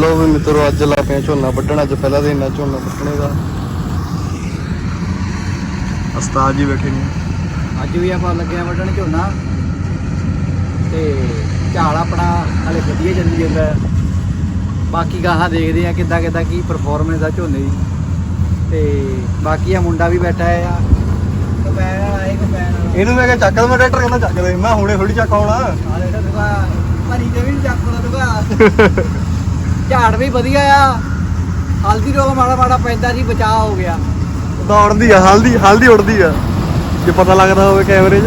ਲੋ ਵੀ ਮਿੱਤਰੋ ਅੱਜ ਲਾ ਪਿਆ ਝੋਨਾ ਵੱਢਣ ਅੱਜ ਪਹਿਲਾ ਦਿਨ ਆ ਝੋਨਾ ਵੱਢਣੇ ਦਾ ਉਸਤਾਦ ਜੀ ਬੈਠੇ ਨੇ। ਅੱਜ ਵੀ ਆਪਾਂ ਲੱਗਿਆ ਵੱਢਣ ਝੋਨਾ। ਤੇ ਝਾੜ ਆਪਣਾ ਹਲੇ ਵਧੀਆ ਚੱਲੀ ਜਾਂਦਾ। ਬਾਕੀ ਗਾਹਾਂ ਦੇਖਦੇ ਆ ਕਿੱਦਾਂ ਕਿੱਦਾਂ ਕੀ ਪਰਫਾਰਮੈਂਸ ਆ ਝੋਨੇ ਦੀ। ਤੇ ਬਾਕੀ ਆ ਮੁੰਡਾ ਵੀ ਬੈਠਾ ਆ ਇਹਨੂੰ ਮੈਂ ਕਿਹਾ ਚੱਕ ਦੇ ਮੈਂ ਟਰੈਕਟਰ ਕਹਿੰਦਾ ਚੱਕ ਦੇ ਮੈਂ ਹੁਣੇ ਥੋੜੀ ਚੱਕ ਆਉਣਾ। ਤਾਂ ਦੁਕਾ ਭਰੀ ਤੇ ਵੀ ਨੀ ਚੱਕਣਾ ਦੁਕਾ ਝਾੜ ਵੀ ਵਧੀਆ ਆ। ਹਲਦੀ ਰੋਗ ਮਾੜਾ ਮਾੜਾ ਪੈਂਦਾ ਸੀ ਬਚਾਅ ਹੋ ਗਿਆ। ਦੌੜਦੀ ਆ ਹਲਦੀ ਹਲਦੀ ਉੜਦੀ ਆ। ਜੇ ਪਤਾ ਲੱਗਦਾ ਹੋਵੇ ਕੈਮਰੇ 'ਚ।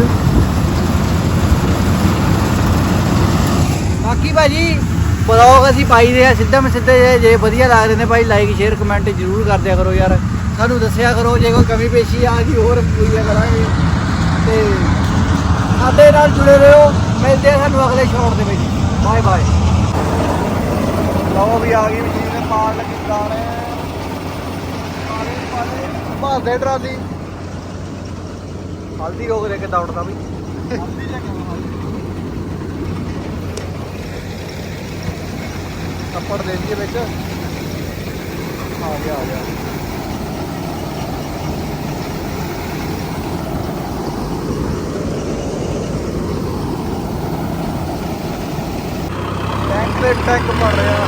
ਬਾਕੀ ਭਾਜੀ ਬਲੌਗ ਅਸੀਂ ਪਾਈ ਦੇ ਆ ਸਿੱਧਾ ਮੈਂ ਸਿੱਧੇ ਜੇ- ਜੇ ਵਧੀਆ ਲੱਗਦੇ ਨੇ ਭਾਈ ਲਾਈਕ ਸ਼ੇਅਰ ਕਮੈਂਟ ਜ਼ਰੂਰ ਕਰ ਦਿਆ ਕਰੋ ਯਾਰ। ਸਾਨੂੰ ਦੱਸਿਆ ਕਰੋ ਜੇ ਕੋਈ ਕਮੀ ਪੇਸ਼ੀ ਆ ਜੀ ਹੋਰ ਪੂਰੀਆਂ ਕਰਾਂਗੇ। ਤੇ ਸਾਡੇ ਨਾਲ ਜੁੜੇ ਰਹੋ। ਮਿਲਦੇ ਆ ਸਾਨੂੰ ਅਗਲੇ ਸ਼ੌਟ ਦੇ ਵਿੱਚ। ਬਾਏ ਬਾਏ ਲਓ ਵੀ ਆ ਗਈ ਮਸ਼ੀਨ ਪਾਣ ਲੱਗੀ ਦਾਣੇ ਪਾਣੀ ਪਾਣੀ ਭਾਲਦੇ ਟਰਾਲੀ ਹਲਦੀ ਰੋਗ ਦੇ ਕੇ ਦੌੜਦਾ ਵੀ। ਹਲਦੀ ਜਾਂ ਕਿਵੇਂ ਥੱਪੜ ਦੇ ਦਈਏ ਵਿੱਚ। ਆ ਗਿਆ ਆ ਗਿਆ ਟੈਂਕ ਤੇ ਟੈਂਕ ਪੜ ਰਿਹਾ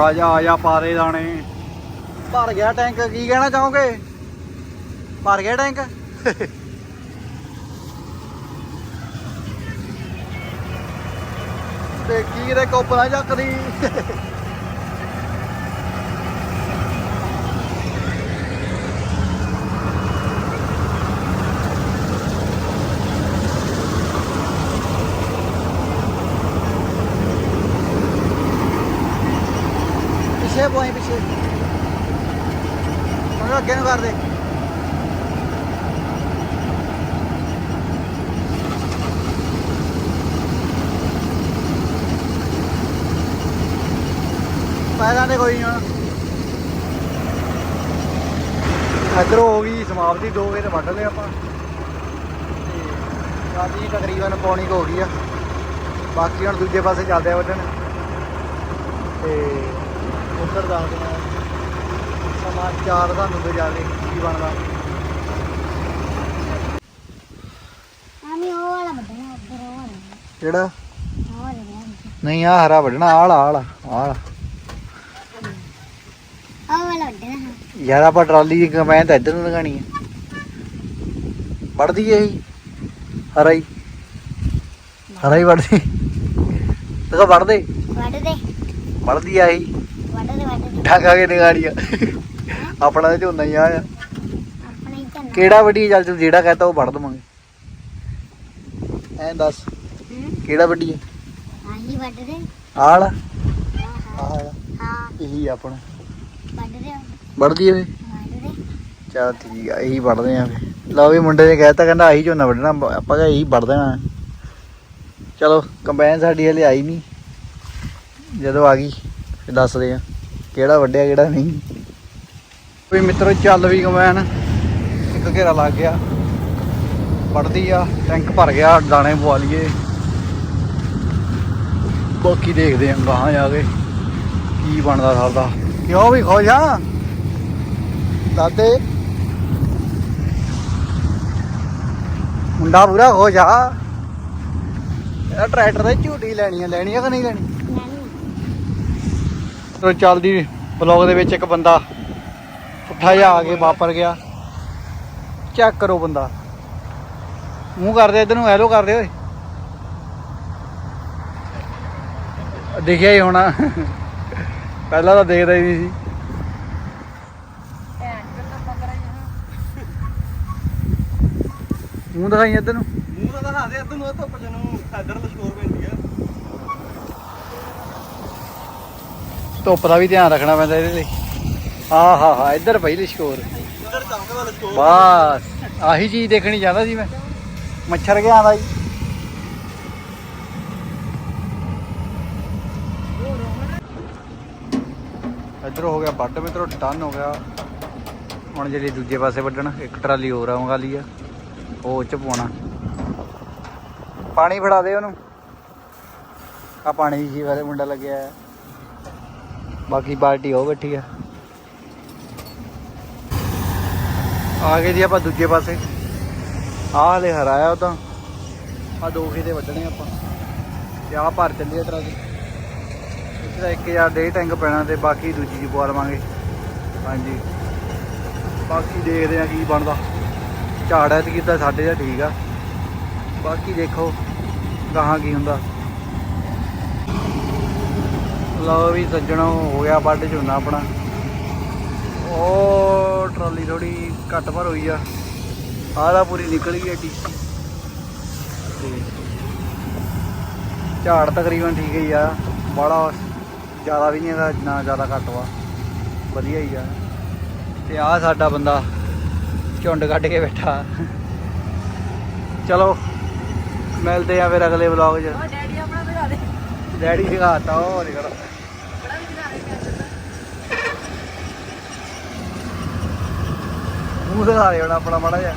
ਆ ਜਾ ਆ ਜਾ ਪਾ ਦੇ ਦਾਣੇ। ਭਰ ਗਿਆ ਟੈਂਕ ਕੀ ਕਹਿਣਾ ਚਾਹੋਗੇ? ਭਰ ਗਿਆ ਟੈਂਕ? ਤੇ ਕੀ ਦੇ ਕੋਪ ਨਾ ਚੱਕਦੀ? ਪਿੱਛੇ ਪੋਈ ਪਿੱਛੇ। ਹੁਣ ਅੱਗੇ ਨੂੰ ਕਰ ਦੇ ਪੈਰਾਂ ਦੇ ਕੋਈ ਹੁਣ। ਇੱਧਰੋਂ ਹੋ ਗਈ ਸਮਾਪਤੀ, ਦੋ ਵੇ ਤੇ ਵੱਢ ਲਏ ਆਪਾਂ। ਰਾਤੀ ਤਕਰੀਬਨ ਪੌਣੀ ਕੁ ਹੋ ਗਈ ਆ। ਬਾਕੀ ਹੁਣ ਦੂਜੇ ਪਾਸੇ ਚੱਲਦੇ ਆ ਵੱਢਣ। ਤੇ ਉੱਧਰ ਦੱਸਦੇ ਆ ਸਮਾਚਾਰ ਤੁਹਾਨੂੰ ਤੇ ਜਾ ਕੇ ਕੀ ਬਣਦਾ। ਆਮੀ ਉਹ ਵਾਲਾ ਵੱਢਣਾ ਉੱਧਰ ਉਹ ਵਾਲਾ। ਕਿਹੜਾ? ਉਹ ਵਾਲਾ ਵੱਢਣਾ। ਨਹੀਂ ਆ ਹਰਾ ਵੱਢਣਾ ਆਲਾ ਆਲਾ ਆਲਾ ਉਹ ਵਾਲਾ ਵੱਢਣਾ ਹਾਂ। ਯਾਰ ਆਪਾਂ ਟਰਾਲੀ ਦੀ ਕਮੈਨ ਤਾਂ ਇੱਧਰ ਨੂੰ ਲਗਾਣੀ ਹੈ ਵੱਢਦੀ ਇਹੀ। ਹਰਾ ਹੀ। ਹਰਾ ਹੀ ਵੱਢਦੀ। ਤੇਗਾ ਵੱਢ ਦੇ। ਵੱਢ ਦੇ। ਵੱਢਦੀ ਆ ਵੱਢ ਕੇ ਨਿਗਾੜੀ ਆ। ਆਪਣਾ ਤੇ ਝੋਨਾ ਹੀ ਆ। ਆ ਕਿਹੜਾ ਵੱਡੀ ਚੱਲ ਤੂੰ ਜਿਹੜਾ ਕਹਤਾ ਉਹ ਵੜ ਦਵਾਂਗੇ। ਐਂ ਦੱਸ ਹੂੰ ਕਿਹੜਾ ਵੱਢੀ ਹੈ ਆਹੀ ਵੱਢ ਦੇ ਆਲਾ ਹਾਂ ਹਾਂ ਇਹੀ ਆ ਆਪਣਾ। ਵੱਢ ਦੇ ਵੱਢਦੀ ਏ ਵੱਢ ਦੇ ਚਲ ਠੀਕ ਆ, ਇਹੀ ਵੱਢਦੇ ਆ ਫੇ ਲਓ ਵੀ ਮੁੰਡੇ ਨੇ ਕਹਿਤਾ, ਕਹਿੰਦਾ ਆਹੀ ਝੋਨਾ ਵੱਢਣਾ, ਬ- ਆਪਾਂ ਕਿਹਾ ਇਹੀ ਵੱਢ ਦੇਣਾ। ਚਲੋ, ਕੰਬਾਈਨ ਸਾਡੀ ਹਲੇ ਆਈ ਨਹੀਂ। ਜਦੋਂ ਆ ਗਈ। ਫਿਰ ਦੱਸਦੇ ਆ ਕਿਹੜਾ ਵੱਢਿਆ ਕਿਹੜਾ ਨਹੀਂ। ਵੀ ਮਿੱਤਰੋ ਚੱਲ ਵੀ ਕੰਬਾਈਨ ਇੱਕ ਘੇਰਾ ਲੱਗ ਗਿਆ। ਵੱਢਦੀ ਆ ਟੈਂਕ ਭਰ ਗਿਆ ਦਾਣੇ ਪਵਾ ਲਈਏ। ਬਾਕੀ ਦੇਖਦੇ ਆਂ ਗਾਹਾਂ ਜਾ ਕੇ ਕੀ ਬਣਦਾ ਸਾਡਾ ਕਿਉਂ ਵੀ ਆ? ਦਾਦੇ। ਮੁੰਡਾ ਪੂਰਾ ਆ। ਇਹ ਟਰੈਕਟਰ ਤੇ ਝੂਟੀ ਲੈਣੀ ਆ ਲੈਣੀ ਆ ਕਿ ਨਹੀਂ ਲੈਣੀ? ਤੋ ਚੱਲਦੀ ਬਲੌਗ ਦੇ ਵਿੱਚ ਇੱਕ ਬੰਦਾ ਪੁੱਠਾ ਜਿਹਾ ਆ ਕੇ ਵਾਪਰ ਗਿਆ। ਚੈੱਕ ਕਰੋ ਬੰਦਾ। ਮੂੰਹ ਕਰਦੇ ਇਧਰ ਨੂੰ ਹੈਲੋ ਕਰਦੇ ਓਏ। ਦਿਖਿਆ ਹੀ ਹੋਣਾ। ਪਹਿਲਾਂ ਤਾਂ ਦੇਖਦਾ ਹੀ ਨਹੀਂ ਸੀ। ਮੂੰਹ ਦਿਖਾਈ ਇੱਧਰ ਨੂੰ। ਮੂੰਹ ਤਾਂ ਦਿਖਾ ਦੇ, ਇੱਧਰ ਨੂੰ ਧੁੱਪ ਚ ਨੂੰ ਲਸ਼ਕੋਰ ਪੈਂਦੀ ਆ। ਧੁੱਪ ਦਾ ਵੀ ਧਿਆਨ ਰੱਖਣਾ ਪੈਂਦਾ ਇਹਦੇ ਲਈ। ਹਾਂ ਹਾਂ ਹਾਂ, ਇੱਧਰ ਪਈ ਲਿਸ਼ਕੋਰ ਇੱਧਰ ਬਸ, ਆਹੀ ਚੀਜ਼ ਦੇਖਣੀ ਚਾਹੁੰਦਾ ਸੀ ਮੈਂ। ਮੱਛਰ ਗਿਆ ਆਂਦਾ ਜੀ। ਇੱਧਰ ਹੋ ਗਿਆ ਵੱਢ ਮਿੱਤਰੋ ਟਨ ਹੋ ਗਿਆ। ਹੁਣ ਜਿਹੜੀ ਦੂਜੇ ਪਾਸੇ ਵੱਢਣ, ਇੱਕ ਟਰਾਲੀ ਹੋਰ ਆਉਂਗਾ ਲਈ ਆ। ਉਹ ਉਹ ਚ ਪਾਉਣਾ ਪਾਣੀ ਫੜਾ ਦੇ ਉਹਨੂੰ। ਆ ਪਾਣੀ ਜੀ, ਵਾਲੇ ਮੁੰਡਾ ਲੱਗਿਆ ਬਾਕੀ ਪਾਰਟੀ ਉਹ ਬੈਠੀ ਆ। ਆ ਗਏ ਜੀ ਆਪਾਂ ਦੂਜੇ ਪਾਸੇ। ਆਹ ਹਲੇ ਹਰਾਇਆ ਉਹ ਤਾਂ। ਆ ਦੋ ਖੇਤੇ ਵੱਢਣੇ ਆਪਾਂ। ਤੇ ਆਹ ਭਰ ਚੱਲੀ ਤਰਾ ਦੀ ਇੱਥੇ ਤਾਂ ਇੱਕ ਜਾਂ ਡੇਢ ਟੈਂਕ ਪੈਣਾ ਤੇ ਬਾਕੀ ਦੂਜੀ ਜੀ ਪਵਾ ਲਵਾਂਗੇ। ਹਾਂਜੀ। ਬਾਕੀ ਦੇਖਦੇ ਆ ਕੀ ਬਣਦਾ। ਝਾੜ ਐਤ ਕੀਤਾ ਸਾਡੇ ਦਾ ਠੀਕ ਆ। ਬਾਕੀ ਦੇਖੋ ਗਾਹਾਂ ਕੀ ਹੁੰਦਾ। ਲਓ ਵੀ ਸੱਜਣੋ ਹੋ ਗਿਆ ਵੱਢ ਝੋਨਾ ਆਪਣਾ। ਉਹ ਟਰਾਲੀ ਥੋੜੀ ਘੱਟ ਭਰ ਹੋਈ ਆ। ਆਹ ਪੂਰੀ ਨਿਕਲ ਗਈ ਆ ਟੀਸੀ ਤੇ ਝਾੜ ਤਕਰੀਬਨ ਠੀਕ ਹੀ ਆ। ਬੜਾ ਜ਼ਿਆਦਾ ਵੀ ਨਹੀਂ ਹੈਗਾ ਨਾ ਜ਼ਿਆਦਾ ਘੱਟ ਵਾ। ਵਧੀਆ ਹੀ ਆ। ਤੇ ਆਹ ਸਾਡਾ ਬੰਦਾ ਝੁੰਡ ਕੱਢ ਕੇ ਬੈਠਾ। ਚਲੋ ਮਿਲਦੇ ਆ ਫਿਰ ਅਗਲੇ ਵਲੌਗ 'ਚ। ਡੈਡੀ ਆਪਣਾ ਦਿਖਾ ਦੇ। ਡੈਡੀ ਦਿਖਾਤਾ ਉਹ ਨਿਕਲ ਬੜਾ ਵੀ ਦਿਖਾ ਦੇ ਮੂੰਹ ਦਿਖਾ ਦੇ ਹੁਣ ਆਪਣਾ ਮਾੜਾ ਜਿਹਾ।